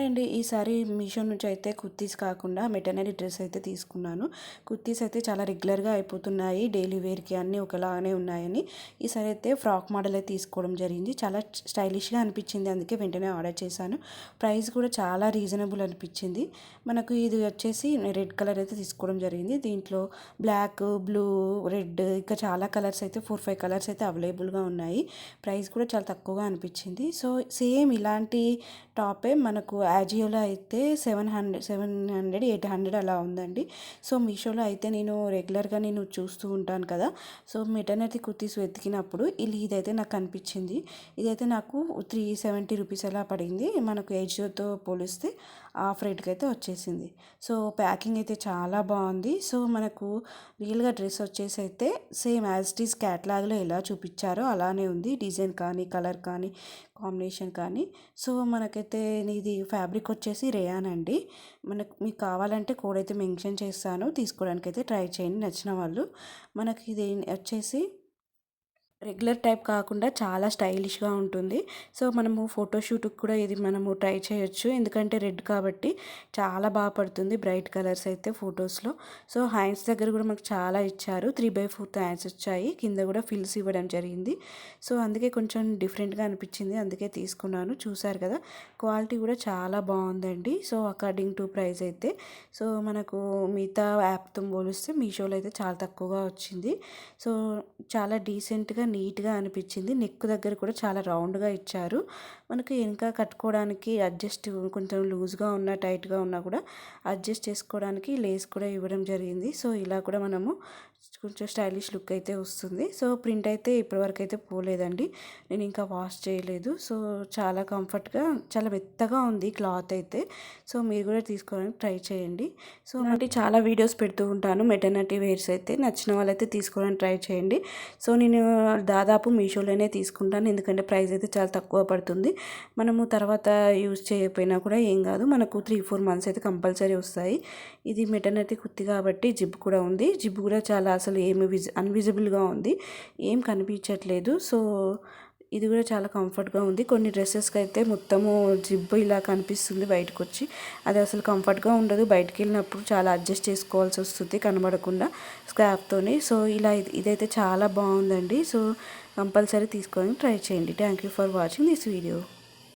Hi అండి ఈసారి మీషో నుంచి అయితే కుర్తీస్ కాకుండా మెటర్నరీ డ్రెస్ అయితే తీసుకున్నాను. కుర్తీస్ అయితే చాలా రెగ్యులర్గా అయిపోతున్నాయి డైలీ వేర్కి అన్నీ ఒకలాగానే ఉన్నాయని. ఈసారి అయితే ఫ్రాక్ మోడల్ అయితే తీసుకోవడం జరిగింది. చాలా స్టైలిష్గా అనిపించింది అందుకే వెంటనే ఆర్డర్ చేశాను. ప్రైస్ కూడా చాలా రీజనబుల్ అనిపించింది. మనకు ఇది వచ్చేసి రెడ్ కలర్ అయితే తీసుకోవడం జరిగింది. దీంట్లో బ్లాక్ బ్లూ రెడ్ ఇంకా చాలా కలర్స్ అయితే ఫోర్ ఫైవ్ కలర్స్ అయితే అవైలబుల్గా ఉన్నాయి. ప్రైస్ కూడా చాలా తక్కువగా అనిపించింది. సో సేమ్ ఇలాంటి టాపే మనకు యాజియోలో అయితే seven hundred seven hundred eight hundred అలా ఉందండి. సో మీషోలో అయితే నేను రెగ్యులర్గా నేను చూస్తూ ఉంటాను కదా. సో మెటర్నరీ కుర్తీస్ వెతికినప్పుడు ఇది ఇదైతే నాకు అనిపించింది. ఇదైతే నాకు త్రీ సెవెంటీ రూపీస్ అలా పడింది. మనకు ఏజియోతో పోలిస్తే ఆఫ్ రేట్కి అయితే వచ్చేసింది. సో ప్యాకింగ్ అయితే చాలా బాగుంది. సో మనకు రియల్గా డ్రెస్ వచ్చేసి అయితే సేమ్ యాజ్ ఇట్ ఈస్ క్యాట్లాగ్లో ఎలా చూపించారో అలానే ఉంది. డిజైన్ కానీ కలర్ కానీ కాంబినేషన్ కానీ. సో మనకైతే ఇది ఫ్యాబ్రిక్ వచ్చేసి రేయాన్ అండి. మనకు మీకు కావాలంటే కోడ్ అయితే మెన్షన్ చేస్తాను. తీసుకోవడానికి అయితే ట్రై చేయండి. నచ్చిన వాళ్ళు. మనకి ఇది వచ్చేసి రెగ్యులర్ టైప్ కాకుండా చాలా స్టైలిష్గా ఉంటుంది. సో మనము ఫోటోషూట్కి కూడా ఇది మనము ట్రై చేయొచ్చు. ఎందుకంటే రెడ్ కాబట్టి చాలా బాగా పడుతుంది బ్రైట్ కలర్స్ అయితే ఫొటోస్లో. సో హ్యాండ్స్ దగ్గర కూడా మాకు చాలా ఇచ్చారు. త్రీ బై ఫోర్త్ హ్యాండ్స్ వచ్చాయి. కింద కూడా ఫిల్స్ ఇవ్వడం జరిగింది. సో అందుకే కొంచెం డిఫరెంట్గా అనిపించింది. అందుకే తీసుకున్నాను. చూసారు కదా క్వాలిటీ కూడా చాలా బాగుందండి. సో అకార్డింగ్ టు ప్రైస్ అయితే. సో మనకు మిగతా యాప్తో పోలిస్తే మీషోలో అయితే చాలా తక్కువగా వచ్చింది. సో చాలా డీసెంట్గా నీట్గా అనిపించింది. నెక్ దగ్గర కూడా చాలా రౌండ్గా ఇచ్చారు. మనకి ఇంకా కట్టుకోవడానికి అడ్జస్ట్ కొంచెం లూజ్గా ఉన్న టైట్గా ఉన్నా కూడా అడ్జస్ట్ చేసుకోవడానికి లేస్ కూడా ఇవ్వడం జరిగింది. సో ఇలా కూడా మనము కొంచెం స్టైలిష్ లుక్ అయితే వస్తుంది. సో ప్రింట్ అయితే ఇప్పటివరకు అయితే పోలేదండి. నేను ఇంకా వాష్ చేయలేదు. సో చాలా కంఫర్ట్గా చాలా మెత్తగా ఉంది క్లాత్ అయితే. సో మీరు కూడా తీసుకోవడానికి ట్రై చేయండి. సో అంటే చాలా వీడియోస్ పెడుతూ ఉంటాను. మెటర్నిటీ వేర్స్ అయితే నచ్చిన వాళ్ళైతే తీసుకోవడానికి ట్రై చేయండి. సో నేను దాదాపు మీషోలోనే తీసుకుంటాను. ఎందుకంటే ప్రైస్ అయితే చాలా తక్కువ పడుతుంది. మనము తర్వాత యూజ్ చేయకపోయినా కూడా ఏం కాదు. మనకు త్రీ ఫోర్ మంత్స్ అయితే కంపల్సరీ వస్తాయి. ఇది మెటర్నిటీ కుత్తి కాబట్టి జిబ్ కూడా ఉంది. జిబ్ కూడా చాలా అసలు ఏమి విజి అన్విజిబుల్గా ఉంది. ఏం కనిపించట్లేదు. సో ఇది కూడా చాలా కంఫర్ట్గా ఉంది. కొన్ని డ్రెస్సెస్కి అయితే మొత్తము జిబ్బు ఇలా కనిపిస్తుంది బయటకు వచ్చి అది అసలు కంఫర్ట్గా ఉండదు. బయటకు వెళ్ళినప్పుడు చాలా అడ్జస్ట్ చేసుకోవాల్సి వస్తుంది కనబడకుండా స్క్రాప్తోని సో ఇలా ఇదైతే చాలా బాగుందండి. సో కంపల్సరీ తీసుకొని ట్రై చేయండి. Thank you for watching this video.